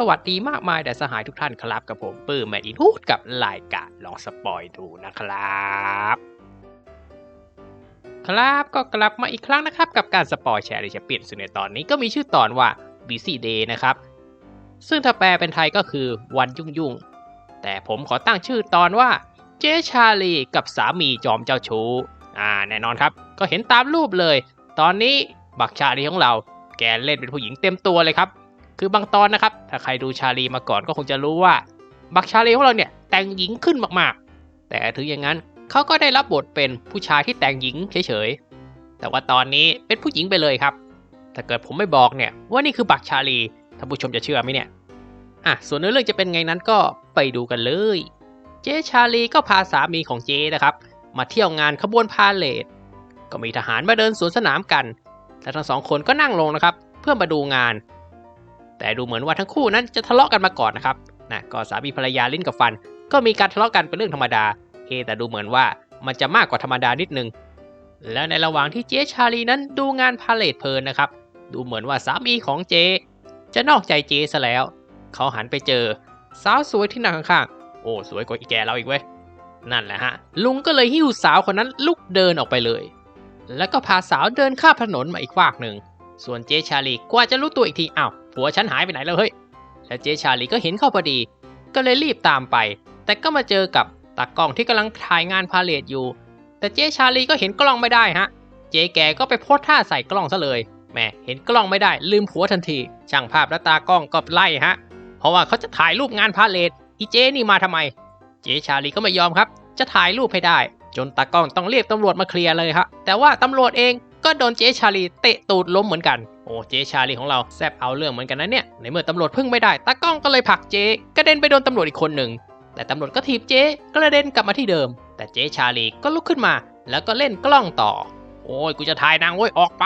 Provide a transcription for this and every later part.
สวัสดีมากมายแต่สหายทุกท่านครับกับผมปื้มแมดินฮูดกับรายการลองสปอยดูนะครับ ครับก็กลับมาอีกครั้งนะครับกับการสปอยแชร์ดิชเปียนซึ่งในตอนนี้ก็มีชื่อตอนว่า Busy Day นะครับ ซึ่งถ้าแปลเป็นไทยก็คือวันยุ่งยุ่งๆแต่ผมขอตั้งชื่อตอนว่าเจชาลีกับสามีจอมเจ้าชู้อ่าแน่นอนครับ ก็เห็นตามรูปเลย ตอนนี้บักชาลีของเราแกเล่นเป็นผู้หญิงเต็มตัวเลยครับ คือบางตอนนะครับ ถ้าใครดูชาลีมาก่อนก็คงจะรู้ว่า บักชาลีของเราเนี่ยแต่งหญิงขึ้นมากๆ แต่ถึงอย่างนั้นเขาก็ได้รับบทเป็นผู้ชายที่แต่งหญิงเฉยๆ แต่ว่าตอนนี้เป็นผู้หญิงไปเลยครับ ถ้าเกิดผมไม่บอกเนี่ยว่านี่คือบักชาลีท่านผู้ชมจะเชื่อไหมเนี่ยอะส่วนเนื้อเรื่องจะเป็นไงนั้นก็ไปดูกันเลย เจชาลีก็พาสามีของเจนะครับ มาเที่ยวงานขบวนพาเลทก็มีทหารมาเดินสวนสนามกัน และทั้งสองคนก็นั่งลงนะครับ เพื่อมาดูงาน แต่ดูเหมือนว่าทั้งคู่นั้นจะทะเลาะกันมาก่อนนะครับนะก็สามีภรรยาลิ้นกับฟัน ก็มีการทะเลาะกันเป็นเรื่องธรรมดาเฮ้แต่ดูเหมือนว่ามันจะมากกว่าธรรมดานิดนึง แล้วในระหว่างที่เจ๊ชาลีนั้นดูงานพาเลทเพลินนะครับ ดูเหมือนว่าสามีของเจ จะนอกใจเจซะแล้ว เขาหันไปเจอ สาวสวยที่นั่งข้างๆ โอ้สวยกว่าอีแกเราอีกเว้ย นั่นแหละฮะ ลุงก็เลยหิ้วสาวคนนั้นลุกเดินออกไปเลย แล้วก็พาสาวเดินข้ามถนนมาอีกฝากหนึ่ง ส่วนเจชาลีกว่าจะรู้ตัวอีกทีอ้าว ผัวฉันหายไปไหนแล้วเฮ้ย แล้วเจ๊ชาลีก็เห็นเข้าพอดี ก็เลยรีบตามไป แต่ก็มาเจอกับตากล้องที่กำลังถ่ายงานพาเลทอยู่ แต่เจ๊ชาลีก็เห็นกล้องไม่ได้ฮะ เจ๊แกก็ไปโพสท่าใส่กล้องซะเลยแหมเห็นกล้องไม่ได้ลืมผัวทันที ช่างภาพและตากล้องก็ไล่ฮะ เพราะว่าเขาจะถ่ายรูปงานพาเลทอีเจ๊นี่มาทำไม เจ๊ชาลีก็ไม่ยอมครับ จะถ่ายรูปให้ได้ จนตากล้องต้องเรียกตำรวจมาเคลียร์เลยครับแต่ว่าตำรวจเองก็โดนเจ๊ชาลีเตะตูดล้มเหมือนกัน โอ้เจชาลีของเราแซบเอาเรื่องเหมือนกันนะเนี่ย ในเมื่อตำรวจพึ่งไม่ได้ตากล้องก็เลยผลักเจกระเด็นไปโดนตำรวจอีกคนหนึ่ง แต่ตำรวจก็ถีบเจกระเด็นกลับมาที่เดิม แต่เจชาลีก็ลุกขึ้นมา แล้วก็เล่นกล้องต่อ โอ้ยกูจะถ่ายนางโว้ยออกไป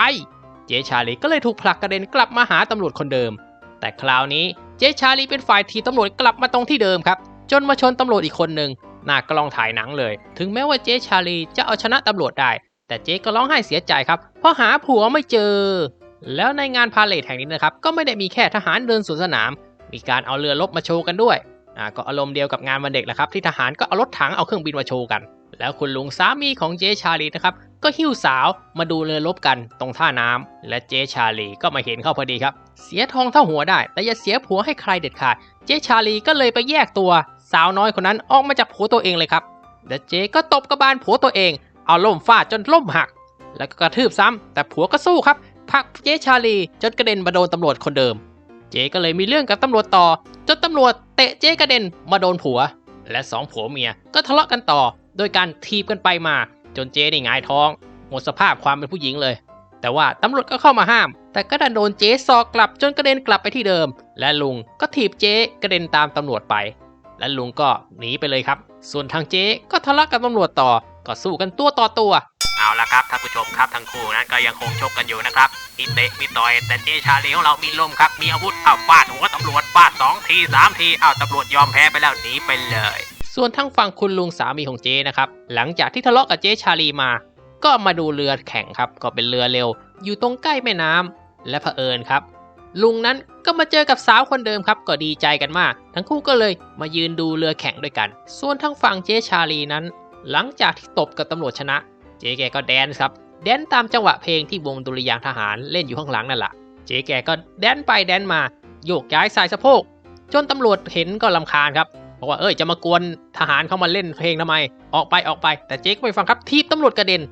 เจชาลีก็เลยถูกผลักกระเด็นกลับมาหาตำรวจคนเดิม แต่คราวนี้เจชาลีเป็นฝ่ายถีบตำรวจกลับมาตรงที่เดิมครับ จนมาชนตำรวจอีกคนหนึ่งหน้ากล้องถ่ายหนังเลย ถึงแม้ว่าเจ๊ชาลีจะเอาชนะตำรวจได้ แต่เจ๊ก็ร้องไห้เสียใจครับ เพราะหาผัวไม่เจอ แล้วในงานพาเลทแห่งนี้นะครับ ก็ไม่ได้มีแค่ทหารเดินสวนสนาม มีการเอาเรือรบมาโชว์กันด้วยอ่าก็อารมณ์เดียวกับงานวันเด็กแหละครับ ที่ทหารก็เอารถถังเอาเครื่องบินมาโชว์กัน แล้วคุณลุงสามีของเจชาลีนะครับก็หิ้วสาวมาดูเรือรบกันตรงท่าน้ำและเจชาลีก็มาเห็นเข้าพอดีครับ เสียทองเท่าหัวได้ แต่อย่าเสียผัวให้ใครเด็ดขาด เจชาลีก็เลยไปแยกตัวสาวน้อยคนนั้นออกมาจากผัวตัวเองเลยครับและเจก็ตบกระบาลผัวตัวเอง เอาล่มฟาดจนล่มหัก แล้วก็กระทืบซ้ำแต่ผัวก็สู้ครับ ผลักเจ๊ชาลีจนกระเด็นมาโดนตำรวจคนเดิม เจ๊ก็เลยมีเรื่องกับตำรวจต่อ จนตำรวจเตะเจ๊กระเด็นมาโดนผัว และสองผัวเมียก็ทะเลาะกันต่อ โดยการทีบกันไปมา จนเจ๊นี่หงายท้อง หมดสภาพความเป็นผู้หญิงเลย แต่ว่าตำรวจก็เข้ามาห้าม แต่ก็ดันโดนเจ๊ซอกกลับจนกระเด็นกลับไปที่เดิม และลุงก็ถีบเจ๊กระเด็นตามตำรวจไป และลุงก็หนีไปเลยครับ ส่วนทางเจ๊ก็ทะเลาะกับตำรวจต่อก็สู้กันตัวต่อตัว เอาละครับท่านผู้ชมครับทั้งคู่นั้นก็ยังคงชกกันอยู่นะครับมีเตะมีต่อยแต่เจชาลีของเรามีลมครับมีอาวุธเอาฟาดหัวตำรวจฟาดสองทีสามทีเอาตำรวจยอมแพ้ไปแล้วหนีไปเลย ส่วนทางฝั่งคุณลุงสามีของเจนะครับหลังจากที่ทะเลาะกับเจชาลีมา ก็มาดูเรือแข่งครับก็เป็นเรือเร็ว อยู่ตรงใกล้แม่น้ำและเผอิญครับลุงนั้นก็มาเจอกับสาวคนเดิมครับก็ดีใจกันมาก ทั้งคู่ก็เลยมายืนดูเรือแข่งด้วยกัน ส่วนทางฝั่งเจชาลีนั้น หลังจากที่ตบกับตำรวจชนะ เจ๊แกก็แดนครับแดนตามจังหวะเพลงที่วงดุริยางทหารเล่นอยู่ข้างหลังนั่นแหละเจ๊แกก็แดนไปแดนมาโยกย้ายสายสะโพก จนตำรวจเห็นก็ลำคาญครับบอกว่าเอ้ยจะมากวนทหารเข้ามาเล่นเพลงทำไม ออกไปออกไป แต่เจ๊ก็ไม่ฟังครับทีบตำรวจกระเด็น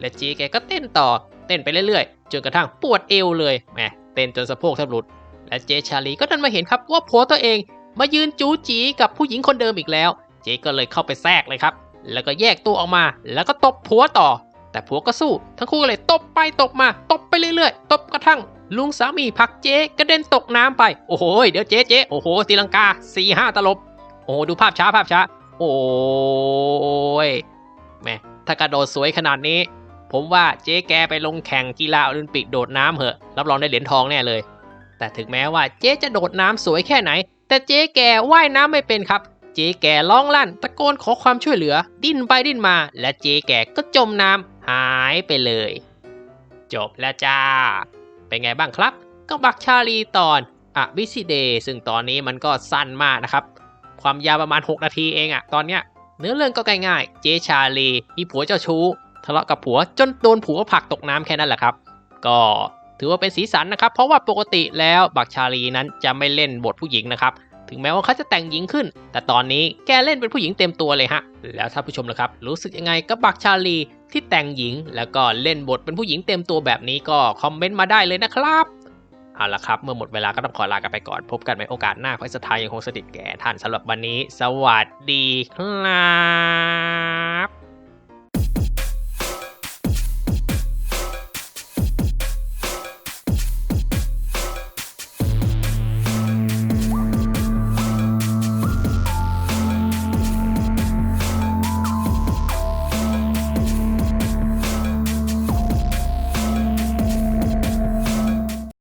และเจ๊แกก็เต้นต่อเต้นไปเรื่อยๆจนกระทั่งปวดเอวเลยแหมเต้นจนสะโพกแทบหลุด และเจ๊ชาลีก็ดันมาเห็นครับว่าผัวตัวเองมายืนจูจีกับผู้หญิงคนเดิมอีกแล้ว เจ๊ก็เลยเข้าไปแทรกเลยครับ แล้วก็แยกตัวออกมา แล้วก็ตบผัวต่อ แต่ผัวก็สู้ ทั้งคู่ก็เลยตบไปตบมา ตบไปเรื่อยๆ ตบกระทั่ง ลุงสามีผักเจ๊กระเด็นตกน้ำไป โอ้โห เดี๋ยวเจ๊เจ๊โอ้โหตีลังกาสี่ห้าตลบ โอ้โห ดูภาพช้าภาพช้า โอ้ยแม่ถ้ากระโดดสวยขนาดนี้ ผมว่าเจ๊แกไปลงแข่งกีฬาโอลิมปิกโดดน้ำเหอะ รับรองได้เหรียญทองแน่เลย แต่ถึงแม้ว่าเจ๊จะโดดน้ำสวยแค่ไหน แต่เจ๊แกว่ายน้ำไม่เป็นครับ จ๊แกร้องลั่น ตะโกนขอความช่วยเหลือ ดิ้นไปดิ้นมา และเจ๊แกก็จมน้ำหายไปเลย จบแล้วจ้า เป็นไงบ้างครับ ก็บักชาลีตอนอะบิซิเดซึ่งตอนนี้มันก็สั้นมากนะครับ ความยาวประมาณ 6 นาทีเองอะตอนเนี้ยเนื้อเรื่องก็ง่ายๆ เจชาลีมีผัวเจ้าชู้ทะเลาะกับผัวจนโดนผัวผักตกน้ำแค่นั้นแหละครับ ก็ถือว่าเป็นสีสันนะครับ เพราะว่าปกติแล้วบักชาลีนั้นจะไม่เล่นบทผู้หญิงนะครับ ถึงแม้ว่าเขาจะแต่งหญิงขึ้น แต่ตอนนี้แกเล่นเป็นผู้หญิงเต็มตัวเลยฮะ แล้วท่านผู้ชมล่ะครับ รู้สึกยังไงกับบักชาลีที่แต่งหญิง แล้วก็เล่นบทเป็นผู้หญิงเต็มตัวแบบนี้ก็คอมเมนต์มาได้เลยนะครับเอาละครับ เมื่อหมดเวลาก็ต้องขอลากันไปก่อน พบกันในโอกาสหน้าขอให้สถานยังคงสถิตแก่ท่านสำหรับวันนี้ สวัสดีครับ